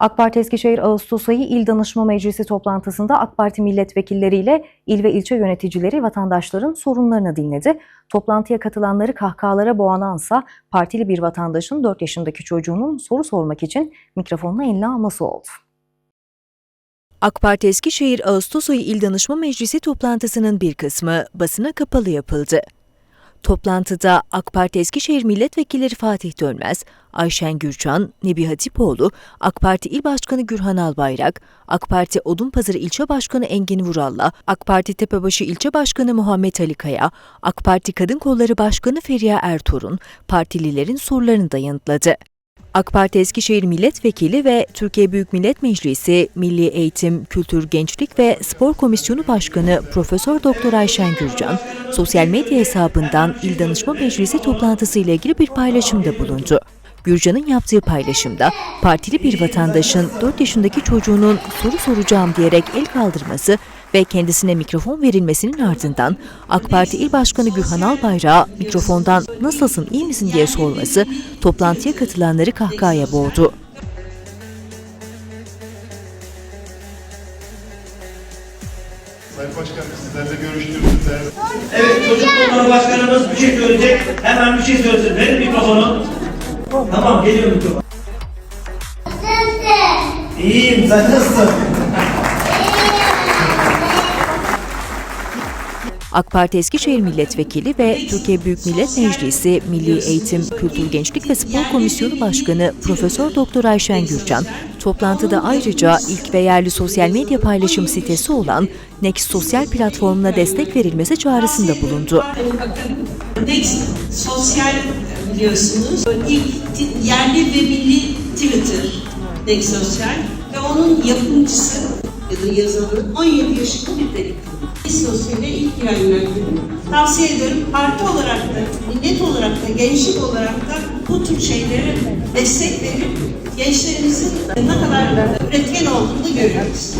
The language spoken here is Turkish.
AK Parti Eskişehir Ağustos ayı İl Danışma Meclisi toplantısında AK Parti milletvekilleriyle il ve ilçe yöneticileri vatandaşların sorunlarını dinledi. Toplantıya katılanları kahkahalara boğanansa partili bir vatandaşın 4 yaşındaki çocuğunun soru sormak için mikrofonla eline alması oldu. AK Parti Eskişehir Ağustos ayı İl Danışma Meclisi toplantısının bir kısmı basına kapalı yapıldı. Toplantıda AK Parti Eskişehir Milletvekilleri Fatih Dönmez, Ayşen Gürcan, Nebi Hatipoğlu, AK Parti İl Başkanı Gürhan Albayrak, AK Parti Odunpazarı İlçe Başkanı Engin Vural'la, AK Parti Tepebaşı İlçe Başkanı Muhammed Ali Kaya, AK Parti Kadın Kolları Başkanı Feriha Ertuğrul, partililerin sorularını da yanıtladı. AK Parti Eskişehir Milletvekili ve Türkiye Büyük Millet Meclisi Milli Eğitim, Kültür, Gençlik ve Spor Komisyonu Başkanı Profesör Doktor Ayşen Gürcan, sosyal medya hesabından İl Danışma Meclisi toplantısı ile ilgili bir paylaşımda bulundu. Gürcan'ın yaptığı paylaşımda partili bir vatandaşın 4 yaşındaki çocuğunun soru soracağım diyerek el kaldırması ve kendisine mikrofon verilmesinin ardından AK Parti İl Başkanı Gürhan Albayrak'a mikrofondan nasılsın iyi misin diye sorması toplantıya katılanları kahkahaya boğdu. Sayın Başkanım sizlerle görüştüğümüz değerli Evet çocuk kolları başkanımız bir şey söyleyecek. Hemen bir şey söylesin. Verin mikrofonu. Tamam geliyor mikrofon. İyiyim sen nasılsın? AK Parti Eskişehir Milletvekili ve Türkiye Büyük Millet Meclisi Milli Eğitim, Kültür, Gençlik ve Spor Komisyonu Başkanı Profesör Doktor Ayşen Gürcan, toplantıda ayrıca ilk ve yerli sosyal medya paylaşım sitesi olan Next sosyal platformuna destek verilmesi çağrısında bulundu. Next sosyal biliyorsunuz ilk yerli ve milli Twitter Next sosyal ve onun yapımcısı ya da yazarı 17 yaşında bir delikanlı. Sosyale ilk yayınlandığını tavsiye ederim. Parti olarak da, millet olarak da, gençlik olarak da bu tür şeylere destek verip gençlerimizin ne kadar üretken olduğunu görüyoruz.